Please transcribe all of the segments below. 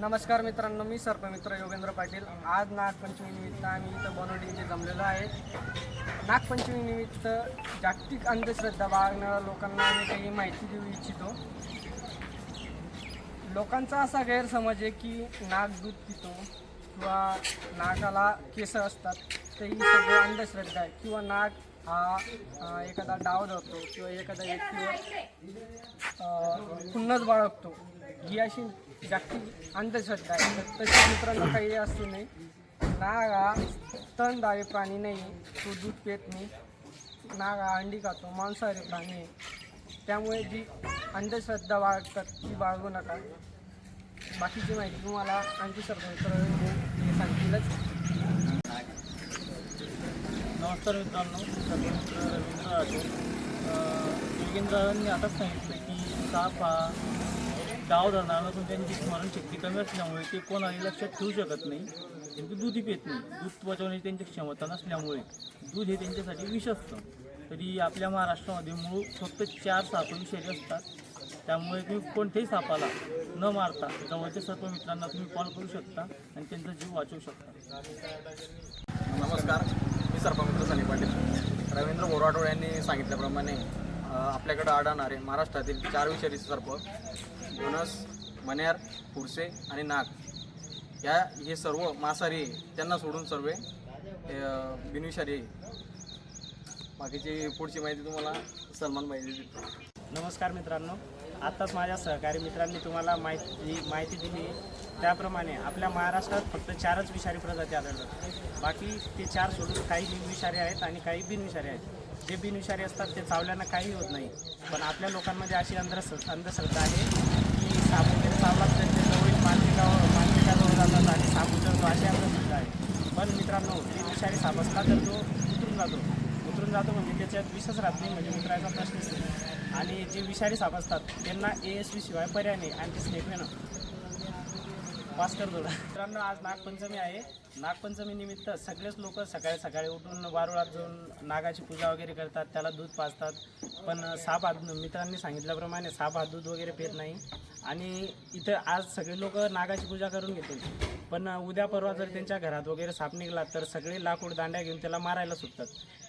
नमस्कार मित्रांनो मी सर्पमित्र योगेंद्र पाटील. आज नागपंचमीनिमित्त आम्ही इथं बनोडींचे जमलेलो आहे. नागपंचमीनिमित्त जागतिक अंधश्रद्धा बाळगणाऱ्या लोकांना आम्ही काही माहिती देऊ इच्छितो. लोकांचा असा गैरसमज आहे की नाग दूध पितो किंवा नागाला केस असतात तर ही अंधश्रद्धा आहे. किंवा नाग हा एखादा डाव धरतो किंवा एखादा व्यक्तीवर पुन्हाच बाळगतो. ही अशी जागतिक अंधश्रद्धा आहे तर तशी मित्रांनो काही असू नये. नाग हा प्राणी नाही तो दूध पित नाही. नाग हा अंडी खातो मांसाहारी प्राणी आहे. त्यामुळे जी अंधश्रद्धा बाळगतात ती बाळगू नका. बाकीची माहिती तुम्हाला आणखी सरपंच हे सांगतीलच. नमस्कार मित्रांनो रवींद्र रवींद्र राठोड. योगेंद्रांनी आताच सांगितलं की साप हा डाव धरणार नसून त्यांची स्मरणशक्ती कमी असल्यामुळे ते कोणाही लक्षात ठेवू शकत नाही. त्यांचे दूधही पित नाही. दूध पचवण्याची त्यांची क्षमता नसल्यामुळे दूध हे त्यांच्यासाठी विष असतं. तरी आपल्या महाराष्ट्रामध्ये मूळ फक्त चार साप विषारी असतात. त्यामुळे तुम्ही कोणत्याही सापाला न मारता जवळच्या सर्व मित्रांना तुम्ही कॉल करू शकता आणि त्यांचा जीव वाचवू शकता. नमस्कार. मी सर्पमित्र सनी पाटील. रवींद्र बोराटोळ यांनी सांगितल्याप्रमाणे आपल्याकडे आढळणारे महाराष्ट्रातील चार विषारी सर्प धनस मन्यार पुरसे आणि नाग. या हे सर्व मांसाहारी त्यांना सोडून सर्व बिनविषारी बाकीची पुढची माहिती तुम्हाला सलमान माहिती देतो. नमस्कार मित्रांनो. आत्ताच माझ्या सहकारी मित्रांनी तुम्हाला माहिती माहिती दिली. त्याप्रमाणे आपल्या महाराष्ट्रात फक्त चारच विषारी प्रजाती आढळतात. बाकी ते चार सोडून काही बिनविषारी आहेत आणि काही बिनविषारी आहेत. जे बिनविषारी असतात ते चावल्यानं काही होत नाही. पण आपल्या लोकांमध्ये अशी अंधश्र अंधश्रद्धा आहे की साप वगैरे चावला तर ते जवळील मानसिकावर मानसिकाजवळ जातात आणि साप उचलतो अशी अंधश्रद्धा आहे. पण मित्रांनो ते साप असला तर तो उतरून जातो. उतरून जातो म्हणजे त्याच्यात विषच राहत नाही म्हणजे उतरायचा प्रश्नच नाही. आणि जे विषारी साप असतात त्यांना ए एस व्ही शिवाय पर्याय नाही. आणि ते स्नेक वेणं पास कर थोडा मित्रांनो आज नागपंचमी आहे. नागपंचमी निमित्त सगळेच लोक सकाळी सकाळी उठून वारुळात जाऊन नागाची पूजा वगैरे करतात. त्याला दूध पाजतात. पण साप हा मित्रांनी सांगितल्याप्रमाणे साप हात दूध वगैरे पेत नाही. आणि इथं आज सगळे लोक नागाची पूजा करून घेतील. पण उद्या परवा जर त्यांच्या घरात वगैरे साप निघाला तर सगळे लाकूड दांड्या घेऊन त्याला मारायला सुटतात.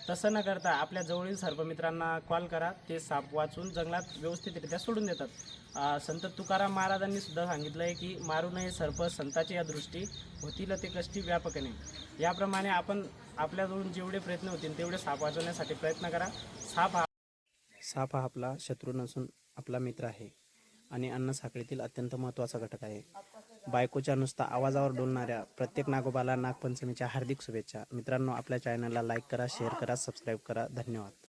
तसं न करता आपल्या जवळील सर्पमित्रांना कॉल करा. ते साप वाचून जंगलात व्यवस्थितरित्या सोडून देतात. संत तुकाराम महाराजांनी सुद्धा सांगितलं आहे की मारू नये सर्प संताची या दृष्टी होतील ते कष्टी व्यापकने. याप्रमाणे आपण आपल्याजवळून जेवढे प्रयत्न होतील तेवढे साप वाचवण्यासाठी प्रयत्न करा. साप हा साप हा आपला शत्रू नसून आपला मित्र आहे आणि अन्न साखळीतील अत्यंत महत्त्वाचा घटक आहे. बायकोच्या नुसता आवाजावर डोलणाऱ्या प्रत्येक नागोबाला नागपंचमीच्या हार्दिक शुभेच्छा. मित्रांनो आपल्या चॅनलला लाईक करा शेअर करा सबस्क्राईब करा. धन्यवाद.